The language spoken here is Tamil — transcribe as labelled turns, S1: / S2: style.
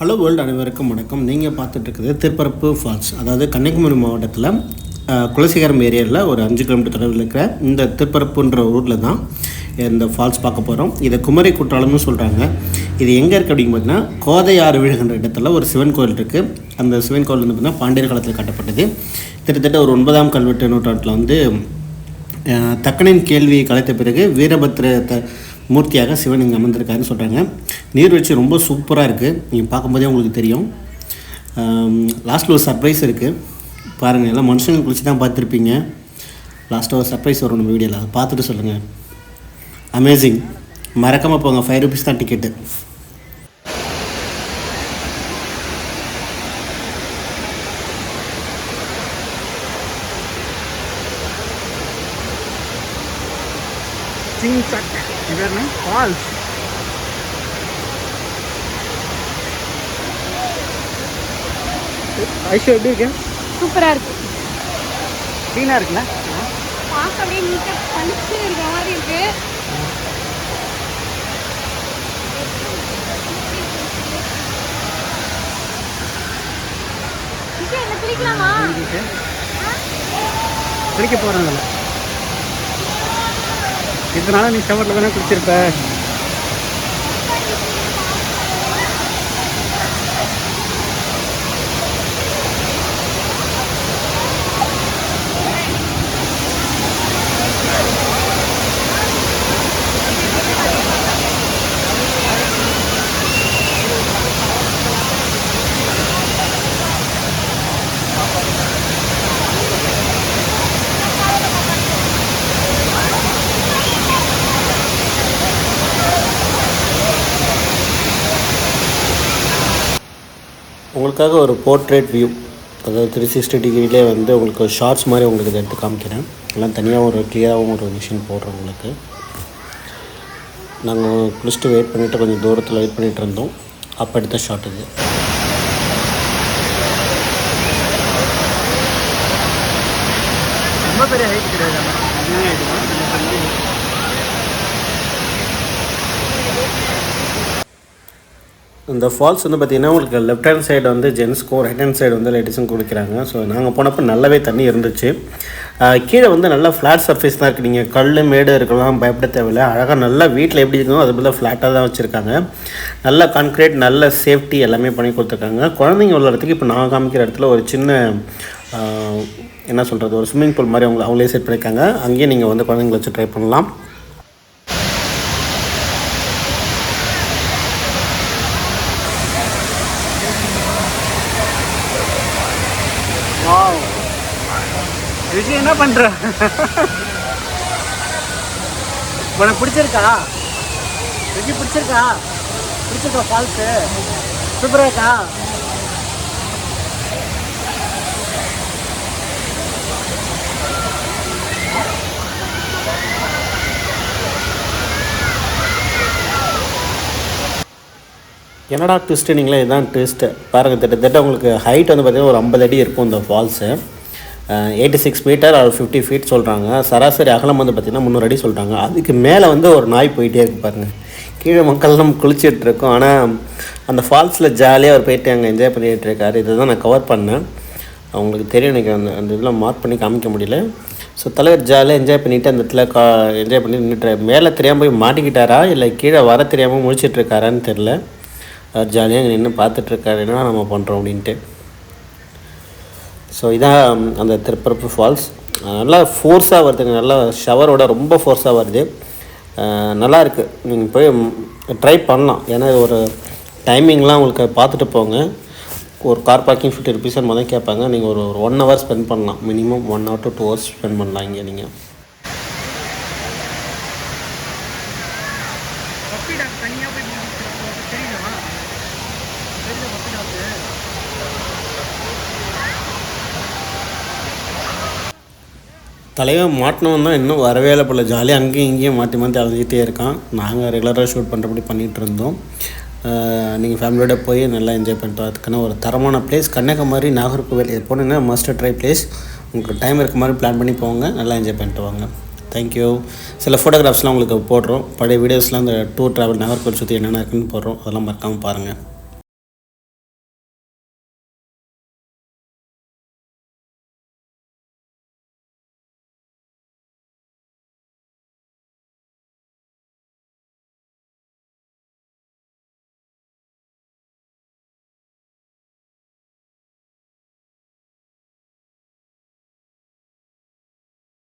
S1: ஹலோ வேர்ல்டு அனைவருக்கும் வணக்கம். நீங்கள் பார்த்துட்ருக்குது திருப்பரப்பு ஃபால்ஸ் அதாவது கன்னியாகுமரி மாவட்டத்தில் குலசேகரம் ஏரியாவில் ஒரு அஞ்சு கிலோமீட்டர் தொலைவில் இருக்கிற இந்த திருப்பரப்புன்ற ஊரில் தான் இந்த ஃபால்ஸ் பார்க்க போகிறோம் இதை குமரி குற்றாலம்னு சொல்கிறாங்க இது எங்கே இருக்குது அப்படின்னு பார்த்தீங்கன்னா கோதை ஆறு விழுகின்ற இடத்துல ஒரு சிவன் கோயில் இருக்குது அந்த சிவன் கோயில் வந்து பார்த்தீங்கன்னா பாண்டியர் காலத்தில் கட்டப்பட்டது. கிட்டத்தட்ட ஒரு ஒன்பதாம் கல்வெட்டு நூற்றாண்டில் வந்து தக்கனின் கேள்வியை கலைத்த பிறகு வீரபத்ர த மூர்த்தியாக சிவன் இங்கே அமர்ந்திருக்காருன்னு சொல்கிறாங்க நீர்வீழ்ச்சி ரொம்ப சூப்பராக இருக்குது நீங்கள் பார்க்கும்போதே உங்களுக்கு தெரியும். லாஸ்ட்டில் ஒரு சர்ப்ரைஸ் இருக்குது பாருங்கள் எல்லாம் மனுஷங்க குளிச்சு தான் பார்த்துருப்பீங்க. லாஸ்ட்டில் ஒரு சர்ப்ரைஸ் வரும் நம்ம வீடியோவில் அதை பார்த்துட்டு சொல்லுங்கள் அமேசிங் மறக்காமல் போங்க. ஃபைவ் ருபீஸ் தான் டிக்கெட்டு
S2: Sing சட் என்ன? ஃபால்ஸ் ஐஷோ எப்படி இருக்கு?
S3: சூப்பரா இருக்கு.
S2: க்ளீனாக இருக்குல்ல?
S3: பார்க்க அப்படியே நீட்டா பளிச்சு இருக்க மாதிரி இருக்கு. குளிக்கலாமா?
S2: குளிக்க போகிறாங்கல்ல இதனால நீ ஷவரில் தானே குளிச்சிருப்ப?
S1: உங்களுக்காக ஒரு போர்ட்ரேட் வியூ அதாவது த்ரீ சிக்ஸ்டி டிகிரிலே வந்து உங்களுக்கு ஷார்ட்ஸ் மாதிரி உங்களுக்கு இதை எடுத்து காமிக்கிறேன். எல்லாம் தனியாக ஒரு கிளியராகவும் ஒரு மிஷின் போடுறோம் உங்களுக்கு. நாங்கள் குளிச்சுட்டு வெயிட் பண்ணிவிட்டு கொஞ்சம் தூரத்தில் வெயிட் பண்ணிகிட்டு இருந்தோம். அப்போ எடுத்த ஷார்ட் இது.
S2: ரொம்ப பெரிய ஹைட் கிடையாது ஆனால் கம்மியான height தான். கொஞ்சம் கம்மி.
S1: இந்த ஃபால்ஸ் வந்து பார்த்திங்கன்னா உங்களுக்கு லெஃப்ட் ஹேண்ட் சைடு வந்து ஜென்ஸ்க்கும் ரைட் ஹேண்ட் சைடு வந்து லேடிஸும் கொடுக்குறாங்க. ஸோ நாங்கள் போனப்போ நல்லாவே தண்ணி இருந்துச்சு. கீழே வந்து நல்லா ஃப்ளாட் சர்ஃபேஸ் தான் இருக்குது நீங்கள் கல் மேடு இருக்கலாம் பயப்பட தேவையில்லை. அழகாக நல்லா வீட்டில் எப்படி இருக்கோ அது போல் ஃப்ளாட்டாக தான் வச்சுருக்காங்க. நல்ல கான்க்ரீட் நல்ல சேஃப்டி எல்லாமே பண்ணி கொடுத்துருக்காங்க. குழந்தைங்க விளையாடுறதுக்கு இப்போ நான் காமிக்கிற இடத்துல ஒரு சின்ன என்ன சொல்கிறது ஒரு ஸ்விம்மிங் பூல் மாதிரி அவங்கள அவங்களே செட் பண்ணியிருக்காங்க. அங்கேயே நீங்கள் வந்து குழந்தைங்கள வச்சு ட்ரை பண்ணலாம்.
S2: வாவ் விஜய் என்ன பண்ற? உனக்கு பிடிச்சிருக்கா? விஜய் பிடிச்சிருக்கா? பிடிச்சிருக்கா ஃபால்ஸு சூப்பராக இருக்கா?
S1: என்னடா ட்விஸ்ட்டு நீங்களே இதுதான் ட்விஸ்ட்டு பாருங்கள் கிட்டத்தட்ட உங்களுக்கு ஹைட் வந்து பார்த்திங்கன்னா ஒரு ஐம்பது அடி இருக்கும் இந்த ஃபால்ஸு எயிட்டி சிக்ஸ் மீட்டர் ஒரு ஃபிஃப்டி ஃபீட் சொல்கிறாங்க சராசரி அகலம் வந்து பார்த்திங்கன்னா முந்நூறு அடி சொல்கிறாங்க அதுக்கு மேலே வந்து ஒரு நாய் போயிட்டே இருக்கு பாருங்கள் கீழே மக்கள் குளிச்சிட்டு இருக்கோம். ஆனால் அந்த ஃபால்ஸில் ஜாலியாக அவர் போயிட்டு அங்கே என்ஜாய் பண்ணிகிட்டு இருக்காரு. இதை தான் நான் கவர் பண்ணேன். அவங்களுக்கு தெரியும் எனக்கு அந்த அந்த இதெல்லாம் மார்க் பண்ணி காமிக்க முடியல. ஸோ தலைவர் ஜாலியாக என்ஜாய் பண்ணிவிட்டு அந்த இடத்துல கா என்ஜாய் பண்ணி நின்றுட்டு மேலே தெரியாமல் போய் மாட்டிக்கிட்டாரா? இல்லை கீழே வர தெரியாமல் முடிச்சிட்ருக்காரான்னு தெரில அவர் ஜாலியாக நின்று பார்த்துட்ருக்காரு. என்ன நம்ம பண்ணுறோம் அப்படின்ட்டு. ஸோ இதான் அந்த திருப்பரப்பு ஃபால்ஸ் நல்லா ஃபோர்ஸாக வருதுங்க. நல்லா ஷவரோட ரொம்ப ஃபோர்ஸாக வருது. நல்லாயிருக்கு நல்லா இருக்குது நீங்கள் போய் ட்ரை பண்ணலாம். ஏன்னா ஒரு டைமிங்லாம் உங்களுக்கு பார்த்துட்டு போங்க. ஒரு கார் பார்க்கிங் ஃபிஃப்டி ருபீஸ் முதல் கேட்பாங்க. நீங்கள் ஒரு ஒரு ஒன் ஹவர் ஸ்பெண்ட் பண்ணலாம். Minimum one hour to two hours spend பண்ணலாம் இங்கே நீங்கள்
S2: தனியாக போய்
S1: தலைவன் மாட்டினவன் தான் இன்னும் வரவே இல்லை போல. ஜாலியாக அங்கேயும் இங்கேயும் மாற்றி மாற்றி அலைஞ்சிட்டே இருக்கான். நாங்கள் ரெகுலராக ஷூட் பண்ணுறபடி பண்ணிகிட்டு இருந்தோம். நீங்கள் ஃபேமிலியோட போய் நல்லா என்ஜாய் பண்ணிட்டு அதுக்கான ஒரு தரமான பிளேஸ் கன்னியாகுமரி நாகர்கோவில். இது போனீங்கன்னா மஸ்ட் ட்ரை பிளேஸ் உங்களுக்கு டைம் இருக்க மாதிரி பிளான் பண்ணி போங்க. நல்லா என்ஜாய் பண்ணிட்டு வாங்க. தேங்க்யூ சில ஃபோட்டோகிராஃப்ஸ்லாம் உங்களுக்கு போடுறோம். பழைய வீடியோஸ்லாம் அந்த டூர் ட்ராவல் நாகர்கோவில் சுற்றி என்னென்ன இருக்குன்னு போடுறோம். அதெல்லாம் மறக்காமல் பாருங்கள்